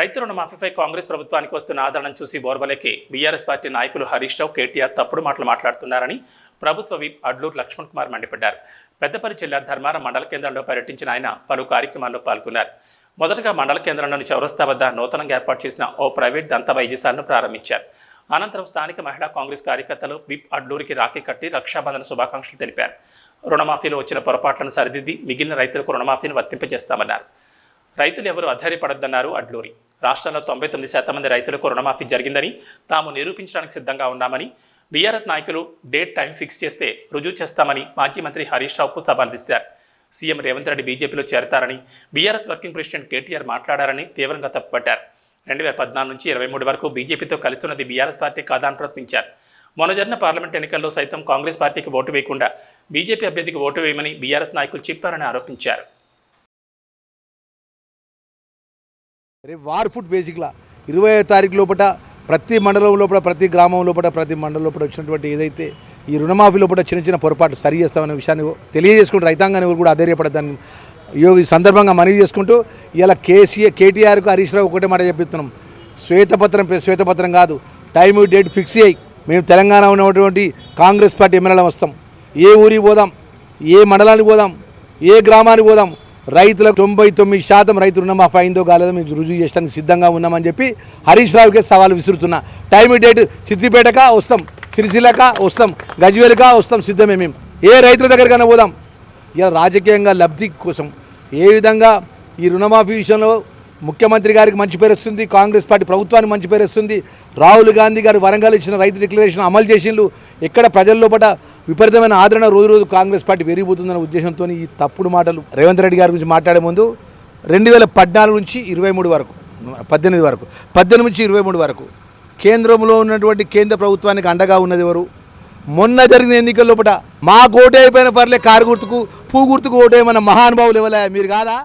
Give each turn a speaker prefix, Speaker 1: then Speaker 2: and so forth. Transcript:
Speaker 1: రైతు రుణమాఫీపై కాంగ్రెస్ ప్రభుత్వానికి వస్తున్న ఆదరణ చూసి బోర్బలేకి బీఆర్ఎస్ పార్టీ నాయకులు హరీష్ రావు కేటీఆర్ తప్పుడు మాటలు మాట్లాడుతున్నారని ప్రభుత్వ విప్ అడ్లూరు లక్ష్మణ్ కుమార్ మండిపడ్డారు. పెద్దపల్లి జిల్లా ధర్మారం మండల కేంద్రంలో పర్యటించిన ఆయన పలు కార్యక్రమాల్లో పాల్గొన్నారు. మొదటగా మండల కేంద్రంలోని చౌరస్తా వద్ద నూతనంగా ఏర్పాటు చేసిన ఓ ప్రైవేట్ దంత వైద్యశాలను ప్రారంభించారు. అనంతరం స్థానిక మహిళా కాంగ్రెస్ కార్యకర్తలు విప్ అడ్లూరికి రాఖీ కట్టి రక్షాబంధన శుభాకాంక్షలు తెలిపారు. రుణమాఫీలో వచ్చిన పొరపాట్లను సరిదిద్ది మిగిలిన రైతులకు రుణమాఫీని వర్తింపజేస్తామన్నారు. రైతులు ఎవరు అధైర్యపడొద్దన్నారు అడ్లూరి. రాష్ట్రంలో తొంభై తొమ్మిది శాతం మంది రైతులకు రుణమాఫీ జరిగిందని తాము నిరూపించడానికి సిద్ధంగా ఉన్నామని బీఆర్ఎస్ నాయకులు డేట్ టైం ఫిక్స్ చేస్తే రుజువు చేస్తామని మాజీ మంత్రి హరీష్ రావుకు సవాల్ విసిరారు సీఎం రేవంత్ రెడ్డి బీజేపీలో చేరతారని బీఆర్ఎస్ వర్కింగ్ ప్రెసిడెంట్ కేటీఆర్ మాట్లాడారని తీవ్రంగా తప్పుపట్టారు. రెండు వేల పద్నాలుగు నుంచి ఇరవై మూడు వరకు బీజేపీతో కలిసి ఉన్నది బీఆర్ఎస్ పార్టీ కాదని ప్రశ్నించారు. మొన్న జరిగిన పార్లమెంట్ ఎన్నికల్లో సైతం కాంగ్రెస్ పార్టీకి ఓటు వేయకుండా బీజేపీ అభ్యర్థికి ఓటు వేయమని బీఆర్ఎస్ నాయకులు చెప్పారని ఆరోపించారు.
Speaker 2: రేపు వార్ ఫుడ్ బేసిక్లా. ఇరవై తారీఖు లోపల ప్రతి మండలం లోపల ప్రతి గ్రామం లోపల ప్రతి మండలం లోపల వచ్చినటువంటి ఏదైతే ఈ రుణమాఫీ లోపల చిన్న చిన్న పొరపాటు సరి చేస్తామనే విషయాన్ని తెలియజేసుకుంటూ రైతాంగాన్ని ఎవరు కూడా ఆధైర్యపడదాన్ని ఈ సందర్భంగా మనవి చేసుకుంటూ ఇలా కేసీఆర్ కేటీఆర్కు హరీష్ రావు ఒకటే మాట చెప్పిస్తున్నాం. శ్వేతపత్రం పే- శ్వేతపత్రం కాదు. టైం డేట్ ఫిక్స్ అయ్యి మేము తెలంగాణ ఉన్నటువంటి కాంగ్రెస్ పార్టీ ఎమ్మెల్యేలు వస్తాం. ఏ ఊరికి పోదాం? ఏ మండలానికి పోదాం? ఏ గ్రామానికి పోదాం? రైతులకు తొంభై తొమ్మిది శాతం రైతు రుణమాఫీ అయిందో కాలేదో మేము రుజువు చేయడానికి సిద్ధంగా ఉన్నామని చెప్పి హరీష్ రావుకే సవాల్ విసురుతున్నా. టైం డేట్ సిద్దిపేటక వస్తాం సిరిసిల్లక వస్తాం గజ్వేలుక వస్తాం సిద్ధమే మేము. ఏ రైతుల దగ్గరికైనా పోదాం. ఇలా రాజకీయంగా లబ్ధి కోసం ఏ విధంగా ఈ రుణమాఫీ విషయంలో ముఖ్యమంత్రి గారికి మంచి పేరు వస్తుంది కాంగ్రెస్ పార్టీ ప్రభుత్వానికి మంచి పేరు వస్తుంది. రాహుల్ గాంధీ గారు వరంగల్ ఇచ్చిన రైతు డిక్లరేషన్ అమలు చేసిండ్రు. ఎక్కడ ప్రజల్లో పట విపరీతమైన ఆదరణ రోజు రోజు కాంగ్రెస్ పార్టీ పెరిగిపోతుందన్న ఉద్దేశంతో ఈ తప్పుడు మాటలు రేవంత్ రెడ్డి గారి గురించి మాట్లాడే ముందు రెండు వేల పద్నాలుగు నుంచి ఇరవై మూడు వరకు పద్దెనిమిది వరకు పద్దెనిమిది నుంచి ఇరవై మూడు వరకు కేంద్రంలో ఉన్నటువంటి కేంద్ర ప్రభుత్వానికి అండగా ఉన్నది ఎవరు? మొన్న జరిగిన ఎన్నికల లోపల మా ఓటే అయిపోయిన పర్లే కారు గుర్తుకు పూ గుర్తుకు ఓటేయమన్న మహానుభావులు ఇవ్వలే మీరు కాదా?